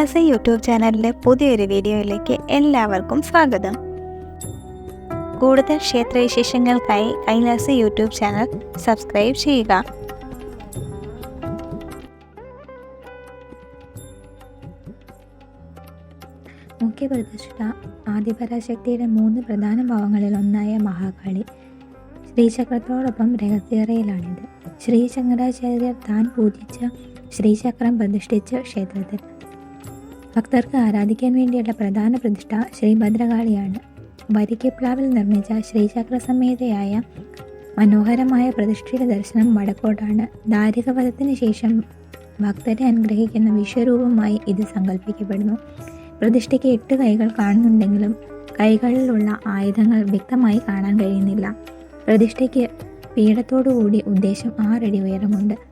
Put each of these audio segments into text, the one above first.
Kailasa YouTube ചാനലിലെ പുതിയൊരു വീഡിയോയിലേക്ക് എല്ലാവർക്കും സ്വാഗതം. കൂടുതൽ ക്ഷേത്രവിശേഷങ്ങൾക്കായി കൈലാസ യൂട്യൂബ് ചാനൽ സബ്സ്ക്രൈബ് ചെയ്യുക. മുഖ്യപ്രതിഷ്ഠ ആദിപരാശക്തിയുടെ മൂന്ന് പ്രധാന ഭാവങ്ങളിൽ ഒന്നായ മഹാകാളി ശ്രീചക്രത്തോടൊപ്പം രഹസ്യറയിലാണിത്. ശ്രീ ശങ്കരാചാര്യർ താൻ പൂജിച്ച ശ്രീചക്രം പ്രതിഷ്ഠിച്ച ക്ഷേത്രത്തിൽ ഭക്തർക്ക് ആരാധിക്കാൻ വേണ്ടിയുള്ള പ്രധാന പ്രതിഷ്ഠ ശ്രീ ഭദ്രകാളിയാണ്. വരിക്കപ്ലാവിൽ നിർമ്മിച്ച ശ്രീചക്ര സമേതയായ മനോഹരമായ പ്രതിഷ്ഠയുടെ ദർശനം വടക്കോട്ടാണ്. ദാരികവധത്തിന് ശേഷം ഭക്തരെ അനുഗ്രഹിക്കുന്ന വിശ്വരൂപമായി ഇത് സങ്കല്പിക്കപ്പെടുന്നു. പ്രതിഷ്ഠയ്ക്ക് എട്ട് കൈകൾ കാണുന്നുണ്ടെങ്കിലും കൈകളിലുള്ള ആയുധങ്ങൾ വ്യക്തമായി കാണാൻ കഴിയുന്നില്ല. പ്രതിഷ്ഠയ്ക്ക് പീഠത്തോടുകൂടി ഉദ്ദേശം ആറടി ഉയരമുണ്ട്.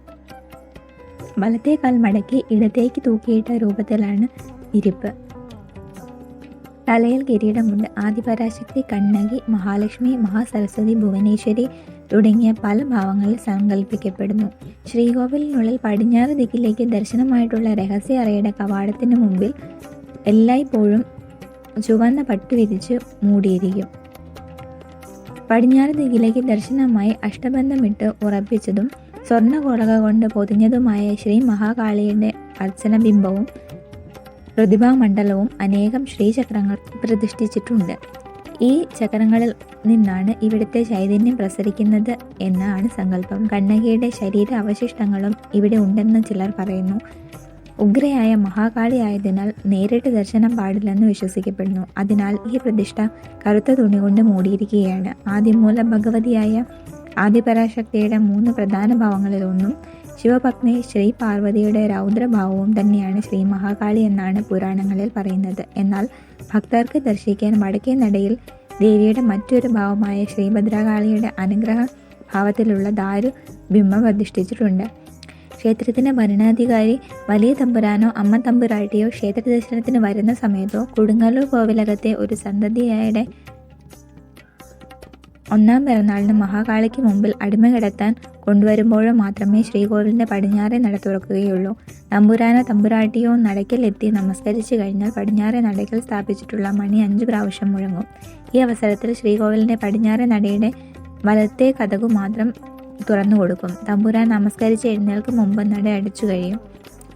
വലത്തെ കാൽ മടക്കി ഇടത്തേക്ക് തൂക്കിയിട്ട രൂപത്തിലാണ് ഇരിപ്പ്. തലയിൽ കിരീടമുണ്ട്. ആദിപരാശക്തി കണ്ണകി മഹാലക്ഷ്മി മഹാസരസ്വതി ഭുവനേശ്വരി തുടങ്ങിയ പല ഭാവങ്ങളിൽ സങ്കല്പിക്കപ്പെടുന്നു. ശ്രീകോവിലിനുള്ളിൽ പടിഞ്ഞാറ് ദിക്കിലേക്ക് ദർശനമായിട്ടുള്ള രഹസ്യ അറയുടെ കവാടത്തിന് മുമ്പിൽ എല്ലായ്പ്പോഴും ചുവന്ന പട്ടു വിരിച്ച് മൂടിയിരിക്കും. പടിഞ്ഞാറ് ദിക്കിലേക്ക് ദർശനമായി അഷ്ടബന്ധമിട്ട് ഉറപ്പിച്ചതും സ്വർണകോളക കൊണ്ട് പൊതിഞ്ഞതുമായ ശ്രീ മഹാകാളിയുടെ അർച്ചനബിംബവും പ്രതിഭാമണ്ഡലവും അനേകം ശ്രീചക്രങ്ങൾ പ്രതിഷ്ഠിച്ചിട്ടുണ്ട്. ഈ ചക്രങ്ങളിൽ നിന്നാണ് ഇവിടുത്തെ ചൈതന്യം പ്രസരിക്കുന്നത് എന്നാണ് സങ്കല്പം. കണ്ണകിയുടെ ശരീര അവശിഷ്ടങ്ങളും ഇവിടെ ഉണ്ടെന്ന് ചിലർ പറയുന്നു. ഉഗ്രയായ മഹാകാളിയായതിനാൽ നേരിട്ട് ദർശനം പാടില്ലെന്ന് വിശ്വസിക്കപ്പെടുന്നു. അതിനാൽ ഈ പ്രതിഷ്ഠ കറുത്ത തുണി കൊണ്ട് മൂടിയിരിക്കുകയാണ്. ആദിമൂല ഭഗവതിയായ ആദിപരാശക്തിയുടെ മൂന്ന് പ്രധാന ഭാവങ്ങളിലൊന്നും ശിവപത്നി ശ്രീ പാർവതിയുടെ രൗദ്രഭാവവും തന്നെയാണ് ശ്രീ മഹാകാളി എന്നാണ് പുരാണങ്ങളിൽ പറയുന്നത്. എന്നാൽ ഭക്തർക്ക് ദർശിക്കാൻ വടക്കേ നടയിൽ ദേവിയുടെ മറ്റൊരു ഭാവമായ ശ്രീഭദ്രകാളിയുടെ അനുഗ്രഹ ഭാവത്തിലുള്ള ദാരു ബിംബം പ്രതിഷ്ഠിച്ചിട്ടുണ്ട് ക്ഷേത്രത്തിന് ഭരണാധികാരി വലിയ തമ്പുരാനോ അമ്മ തമ്പുരാട്ടിയോ ക്ഷേത്ര ദർശനത്തിന് വരുന്ന സമയത്തോ കൊടുങ്ങല്ലൂർ കോവിലകത്തെ ഒരു സന്തതിയുടെ ഒന്നാം പിറന്നാളിന് മഹാകാളിക്ക് മുമ്പിൽ അടിമ കിടത്താൻ കൊണ്ടുവരുമ്പോഴോ മാത്രമേ ശ്രീകോവിലിന്റെ പടിഞ്ഞാറെ നട തുറക്കുകയുള്ളൂ. തമ്പുരാനോ തമ്പുരാട്ടിയോ നടക്കിലെത്തി നമസ്കരിച്ചു കഴിഞ്ഞാൽ പടിഞ്ഞാറെ നടക്കിൽ സ്ഥാപിച്ചിട്ടുള്ള മണി അഞ്ച് പ്രാവശ്യം മുഴങ്ങും. ഈ അവസരത്തിൽ ശ്രീകോവിലിന്റെ പടിഞ്ഞാറെ നടയുടെ വലത്തെ കഥകു മാത്രം തുറന്നു കൊടുക്കും തമ്പുരാൻ നമസ്കരിച്ച് എഴുന്നേൽക്ക് മുമ്പ് നട അടിച്ചു കഴിയും.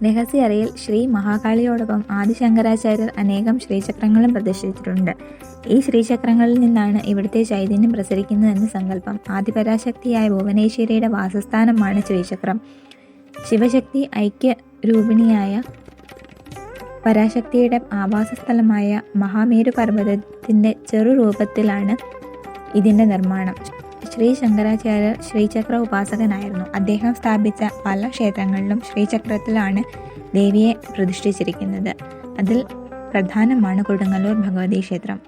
രഹസ്യറയിൽ ശ്രീ മഹാകാളിയോടൊപ്പം ആദിശങ്കരാചാര്യർ അനേകം ശ്രീചക്രങ്ങളും പ്രതിഷ്ഠിച്ചിട്ടുണ്ട്. ഈ ശ്രീചക്രങ്ങളിൽ നിന്നാണ് ഇവിടുത്തെ ചൈതന്യം പ്രസരിക്കുന്നതെന്ന് സങ്കല്പം. ആദിപരാശക്തിയായ ഭുവനേശ്വരിയുടെ വാസസ്ഥാനമാണ് ശ്രീചക്രം. ശിവശക്തി ഐക്യ രൂപിണിയായ പരാശക്തിയുടെ ആവാസസ്ഥലമായ മഹാമേരു പർവതത്തിന്റെ ചെറു രൂപത്തിലാണ് ഇതിന്റെ നിർമ്മാണം. ശ്രീ ശങ്കരാചാര്യർ ശ്രീചക്ര ഉപാസകനായിരുന്നു. അദ്ദേഹം സ്ഥാപിച്ച പല ക്ഷേത്രങ്ങളിലും ശ്രീചക്രത്തിലാണ് ദേവിയെ പ്രതിഷ്ഠിച്ചിരിക്കുന്നത്. അതിൽ പ്രധാനമാണ് കൊടുങ്ങല്ലൂർ ഭഗവതി ക്ഷേത്രം.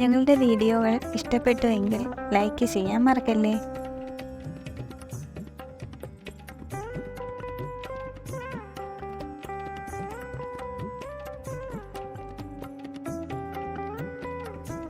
ഞങ്ങളുടെ വീഡിയോകൾ ഇഷ്ടപ്പെട്ടുവെങ്കിൽ ലൈക്ക് ചെയ്യാൻ മറക്കല്ലേ?